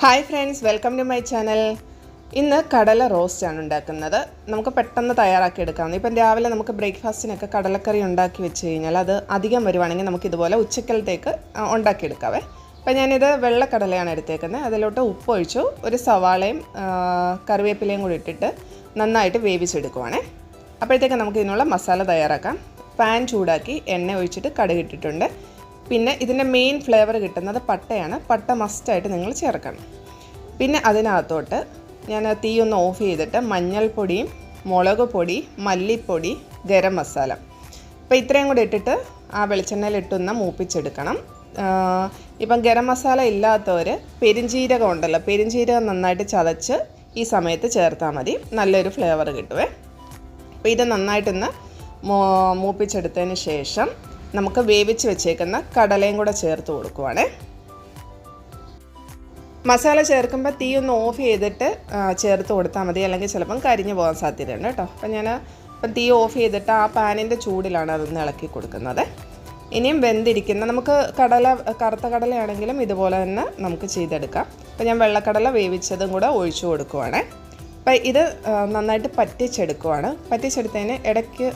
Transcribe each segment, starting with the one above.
Hi friends welcome to my channel ഇന്ന് കടല റോസ്റ്റാണ് ഉണ്ടാക്കുന്നത്. നമുക്ക് പെട്ടെന്ന് തയ്യാറാക്കി എടുക്കാവുന്ന ഇപ്പം രാവിലെ നമുക്ക് ബ്രേക്ക്ഫാസ്റ്റിനൊക്കെ കടലക്കറി ഉണ്ടാക്കി വെച്ച് കഴിഞ്ഞാൽ അത് അധികം വരുവാണെങ്കിൽ നമുക്ക് ഇതുപോലെ ഉച്ചക്കലത്തേക്ക് ഉണ്ടാക്കിയെടുക്കാവേ. അപ്പം ഞാനിത് വെള്ളക്കടലയാണ് എടുത്തേക്കുന്നത്. അതിലോട്ട് ഉപ്പ് ഒഴിച്ചു ഒരു സവാളയും കറിവേപ്പിലയും കൂടി ഇട്ടിട്ട് നന്നായിട്ട് വേവിച്ചെടുക്കുവാണേ. അപ്പോഴത്തേക്ക് നമുക്ക് ഇതിനുള്ള മസാല തയ്യാറാക്കാം. പാൻ ചൂടാക്കി എണ്ണ ഒഴിച്ചിട്ട് കടുകിട്ടിട്ടുണ്ട് പിന്നെ ഇതിന്റെ മെയിൻ ഫ്ലേവർ കിട്ടുന്നത് പട്ടയാണ്. പട്ട മസ്റ്റായിട്ട് നിങ്ങൾ ചേർക്കണം. പിന്നെ അതിനകത്തോട്ട് ഞാൻ തീ ഒന്ന് ഓഫ് ചെയ്തിട്ട് മഞ്ഞൾപ്പൊടിയും മുളക് പൊടി മല്ലിപ്പൊടി ഗരം മസാല. അപ്പോൾ ഇത്രയും കൂടി ഇട്ടിട്ട് ആ വെളിച്ചെണ്ണയിൽ ഇട്ടൊന്ന് മൂപ്പിച്ചെടുക്കണം. ഇപ്പം ഗരം മസാല ഇല്ലാത്തവർ പെരിഞ്ചീരകം ഉണ്ടല്ലോ പെരിഞ്ചീരകം നന്നായിട്ട് ചതച്ച് ഈ സമയത്ത് ചേർത്താൽ മതി. നല്ലൊരു ഫ്ലേവർ കിട്ടുവേ. അപ്പോൾ ഇത് നന്നായിട്ടൊന്ന് മൂപ്പിച്ചെടുത്തതിന് ശേഷം നമുക്ക് വേവിച്ച് വെച്ചേക്കുന്ന കടലയും കൂടെ ചേർത്ത് കൊടുക്കുവാണേ. മസാല ചേർക്കുമ്പോൾ തീ ഒന്ന് ഓഫ് ചെയ്തിട്ട് ചേർത്ത് കൊടുത്താൽ മതി. അല്ലെങ്കിൽ ചിലപ്പം കരിഞ്ഞു പോകാൻ സാധ്യതയുണ്ട് കേട്ടോ. അപ്പം ഞാൻ ഇപ്പം തീ ഓഫ് ചെയ്തിട്ട് ആ പാനിന്റെ ചൂടിലാണ് അതൊന്ന് ഇളക്കി കൊടുക്കുന്നത്. ഇനിയും വെന്തിരിക്കുന്ന നമുക്ക് കടല കറുത്ത കടലയാണെങ്കിലും ഇതുപോലെ തന്നെ നമുക്ക് ചെയ്തെടുക്കാം. അപ്പം ഞാൻ വെള്ളക്കടല വേവിച്ചതും കൂടെ ഒഴിച്ചു കൊടുക്കുവാണേ. അപ്പം ഇത് നന്നായിട്ട് പറ്റിച്ചെടുക്കുവാണ്. പറ്റിച്ചെടുത്തതിന് ഇടയ്ക്ക്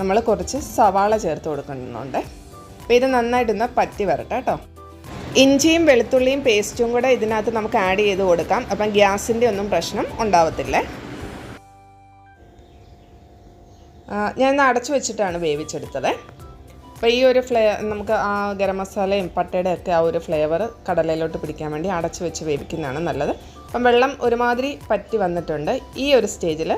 നമ്മൾ കുറച്ച് സവാള ചേർത്ത് കൊടുക്കുന്നുണ്ട്. അപ്പോൾ ഇത് നന്നായിട്ടൊന്ന് പറ്റി വരട്ടെ കേട്ടോ. ഇഞ്ചിയും വെളുത്തുള്ളിയും പേസ്റ്റും കൂടെ ഇതിനകത്ത് നമുക്ക് ആഡ് ചെയ്ത് കൊടുക്കാം. അപ്പം ഗ്യാസിന്റെ ഒന്നും പ്രശ്നം ഉണ്ടാവത്തില്ലേ. ഞാൻ അടച്ചു വെച്ചിട്ടാണ് വേവിച്ചെടുത്തത്. അപ്പോൾ ഈ ഒരു ഫ്ലേ നമുക്ക് ആ ഗരം മസാലയും പട്ടയുടെ ഒക്കെ ആ ഒരു ഫ്ലേവർ കടലയിലോട്ട് പിടിക്കാൻ വേണ്ടി അടച്ചു വെച്ച് വേവിക്കുന്നതാണ് നല്ലത്. അപ്പം വെള്ളം ഒരുമാതിരി പറ്റി വന്നിട്ടുണ്ട്. ഈ ഒരു സ്റ്റേജിൽ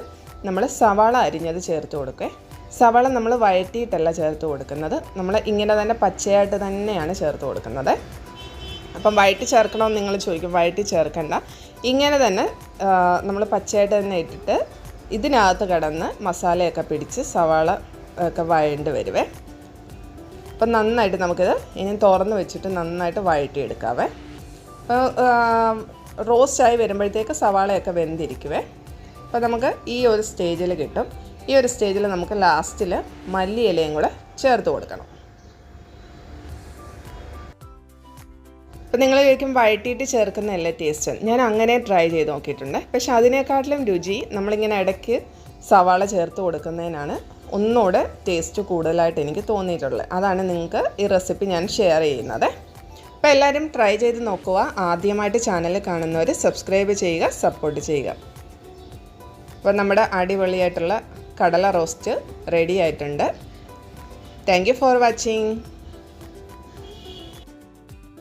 നമ്മൾ സവാള അരിഞ്ഞത് ചേർത്ത് കൊടുക്കുക സവാള നമ്മൾ വഴറ്റിയിട്ടല്ല ചേർത്ത് കൊടുക്കുന്നത്. നമ്മൾ ഇങ്ങനെ തന്നെ പച്ചയായിട്ട് തന്നെയാണ് ചേർത്ത് കൊടുക്കുന്നത്. അപ്പം വഴറ്റി ചേർക്കണമെന്ന് നിങ്ങൾ ചോദിക്കും. വഴറ്റി ചേർക്കണ്ട. ഇങ്ങനെ തന്നെ നമ്മൾ പച്ചയായിട്ട് തന്നെ ഇട്ടിട്ട് ഇതിനകത്ത് കിടന്ന് മസാലയൊക്കെ പിടിച്ച് സവാള ഒക്കെ വഴണ്ട് വരുവേ. അപ്പം നന്നായിട്ട് നമുക്കിത് ഇനി തുറന്ന് വെച്ചിട്ട് നന്നായിട്ട് വഴറ്റിയെടുക്കാവേ. റോസ്റ്റായി വരുമ്പോഴത്തേക്ക് സവാളയൊക്കെ വെന്തിരിക്കുവേ. അപ്പോൾ നമുക്ക് ഈ ഒരു സ്റ്റേജിൽ കിട്ടും. ഈ ഒരു സ്റ്റേജിൽ നമുക്ക് ലാസ്റ്റിൽ മല്ലി ഇലയും കൂടെ ചേർത്ത് കൊടുക്കണം. അപ്പോൾ നിങ്ങൾ കഴിക്കും വഴറ്റിയിട്ട് ചേർക്കുന്നതല്ല ടേസ്റ്റ് ഞാൻ അങ്ങനെ ട്രൈ ചെയ്ത് നോക്കിയിട്ടുണ്ട്. പക്ഷെ അതിനേക്കാട്ടിലും രുചി നമ്മളിങ്ങനെ ഇടയ്ക്ക് സവാള ചേർത്ത് കൊടുക്കുന്നതിനാണ് ഒന്നുകൂടെ ടേസ്റ്റ് കൂടുതലായിട്ട് എനിക്ക് തോന്നിയിട്ടുള്ളത്. അതാണ് നിങ്ങൾക്ക് ഈ റെസിപ്പി ഞാൻ ഷെയർ ചെയ്യുന്നത്. അപ്പോൾ എല്ലാവരും ട്രൈ ചെയ്ത് നോക്കുക. ആദ്യമായിട്ട് ചാനൽ കാണുന്നവർ സബ്സ്ക്രൈബ് ചെയ്യുക സപ്പോർട്ട് ചെയ്യുക. അപ്പോൾ നമ്മുടെ അടിപൊളിയായിട്ടുള്ള കടല റോസ്റ്റ് റെഡി ആയിട്ടുണ്ട്. Thank you for watching